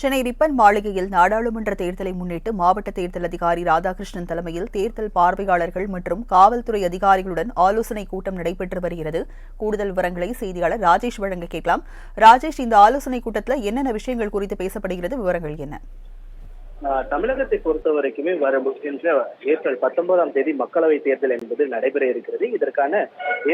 Chennai ribbon மாளிகையில் நாடாளுமன்ற தேர்தலை முன்னிட்டு மாவட்ட தேர்தல் அதிகாரி ராதாகிருஷ்ணன் தலைமையில் தேர்தல் பார்வையாளர்கள் மற்றும் காவல்துறை அதிகாரிகளுடன் ஆலோசனை கூட்டம் நடைபெற்று வருகிறது. கூடுதல் விவரங்களை செய்தியாளர் ராஜேஷ் வழங்க கேட்கலாம். ராஜேஷ் இந்த ஆலோசனை கூட்டத்தில் என்னென்ன விஷயங்கள் குறித்து பேசப்படுகிறது? விவரங்கள் என்ன? தமிழகத்தை பொறுத்த வரைக்குமே வருகின்ற ஏப்ரல் பத்தொன்பதாம் தேதி மக்களவை தேர்தல் என்பது நடைபெற இருக்கிறது. இதற்கான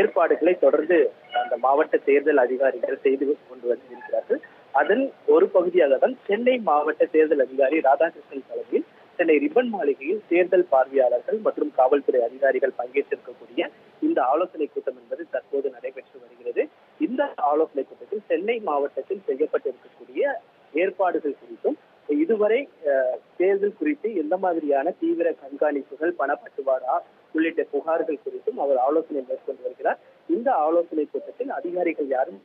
ஏற்பாடுகளை தொடர்ந்து அந்த மாவட்ட தேர்தல் அதிகாரிகள் செய்து கொண்டு வந்திருக்கிறார்கள். அதன் ஒரு பகுதியாக தான் சென்னை மாவட்ட தேர்தல் அதிகாரி ராதாகிருஷ்ணன் தலைமையில் சென்னை ரிப்பன் மாளிகையில் தேர்தல் பார்வையாளர்கள் மற்றும் காவல்துறை அதிகாரிகள் பங்கேற்றிருக்கக்கூடிய இந்த ஆலோசனை கூட்டம் என்பது தற்போது நடைபெற்று வருகிறது. இந்த ஆலோசனை கூட்டத்தில் சென்னை மாவட்டத்தில் செய்யப்பட்டிருக்கக்கூடிய ஏற்பாடுகள் குறித்தும் இதுவரை தேர்தல் குறித்து எந்த மாதிரியான தீவிர கண்காணிப்புகள் பணப்பட்டுவாடா உள்ளிட்ட புகார்கள் குறித்தும் அவர் ஆலோசனை மேற்கொண்டு வருகிறார். இந்த ஆலோசனை கூட்டத்தில் அதிகாரிகள் யாரும்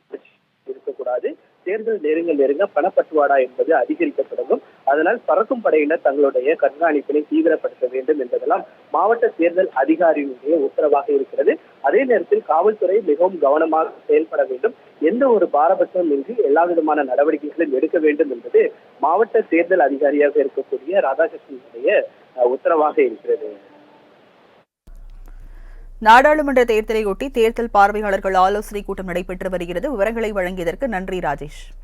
இருக்கக்கூடாது. தேர்தல் நெருங்க நெருங்க பணப்பட்டுவாடா என்பது அதிகரிக்க தொடங்கும். அதனால் பறக்கும் படையினர் தங்களுடைய கண்காணிப்பினை தீவிரப்படுத்த வேண்டும் என்பதெல்லாம் மாவட்ட தேர்தல் அதிகாரியினுடைய உத்தரவாக இருக்கிறது. அதே நேரத்தில் காவல்துறை மிகவும் கவனமாக செயல்பட வேண்டும். எந்த ஒரு பாரபட்சமும் இன்றி எல்லா விதமான நடவடிக்கைகளும் எடுக்க வேண்டும் என்பது மாவட்ட தேர்தல் அதிகாரியாக இருக்கக்கூடிய ராதாகிருஷ்ணனுடைய உத்தரவாக இருக்கிறது. நாடாளுமன்ற தேர்தலையொட்டி தேர்தல் பார்வையாளர்கள் ஆலோசனைக் கூட்டம் நடைபெற்று வருகிறது. விவரங்களை வழங்கியதற்கு நன்றி ராஜேஷ்.